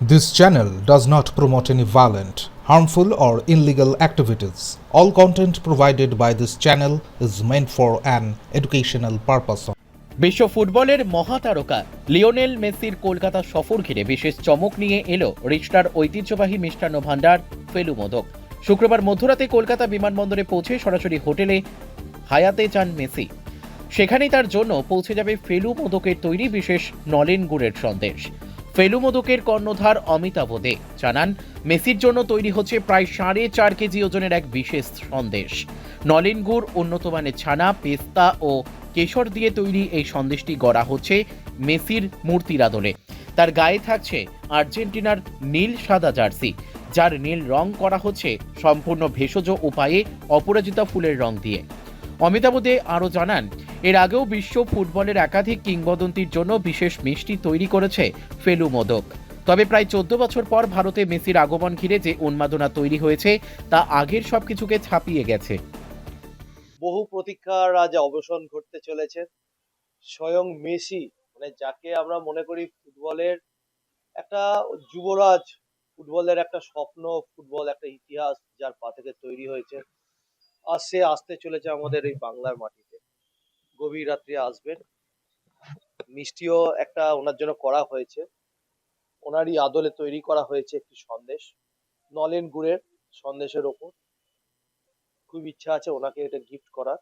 This channel does not promote any violent, harmful, or illegal activities. All content provided by this channel is meant for an educational purpose. বিশ্ব ফুটবলের মহাতারকা Lionel মেসির কলকাতা সফর ঘিরে বিশেষ চমক নিয়ে এলো রিস্টার ঐতিহ্যবাহী মিষ্টান্ন ভাণ্ডার ফেলু মোদক শুক্রবার মধ্যরাতে কলকাতা বিমানবন্দরে পৌঁছে সরাসরি হোটেলে হায়াতে যান মেসি সেখানেই তার জন্য পৌঁছে যাবে ফেলু মোদকের তৈরি বিশেষ নলেন গুড়ের সন্দেশ ফেলু মোদকের কর্ণধার অমিতাভ দে জানান, মেসির জন্য তৈরি হচ্ছে প্রায় সাড়ে চার কেজি ওজনের এক বিশেষ সন্দেশ। নলেন গুড় উন্নত মানের ছানা, পেস্তা ও কেশর দিয়ে তৈরি এই সন্দেশটি গড়া হচ্ছে মেসির মূর্তির আদলে। তার গায়ে থাকছে আর্জেন্টিনার নীল সাদা জার্সি, যার নীল রং করা হচ্ছে সম্পূর্ণ ভেষজ উপায়ে অপরাজিতা ফুলের রং দিয়ে। অমিতাভ দে আরও জানান এর আগেও বিশ্ব ফুটবলের একাধিক কিংবদন্তির জন্য বিশেষ মিষ্টি তৈরি করেছে ফেলু মোদক। তবে প্রায় চোদ্দ বছর পর ভারতে মেসির আগমন ঘিরে যে উন্মাদনা তৈরি হয়েছে, তা আগের সবকিছুকে ছাপিয়ে গেছে। বহু প্রতীক্ষার আজ অবসান ঘটতে চলেছে। স্বয়ং মেসি মানে যাকে আমরা মনে করি ফুটবলের একটা যুবরাজ, ফুটবলের একটা স্বপ্ন, ফুটবল একটা ইতিহাস যার পা থেকে তৈরি হয়েছে। আর সে আসতে চলেছে আমাদের এই বাংলার মাটিতে। গভীর রাত্রে আসবেন। মিষ্টিও একটা ওনার জন্য করা হয়েছে। ওনারই আদলে তৈরি করা হয়েছে একটি সন্দেশ। নলেন গুড়ের সন্দেশের ওপর। খুব ইচ্ছা আছে ওনাকে এটা গিফট করার।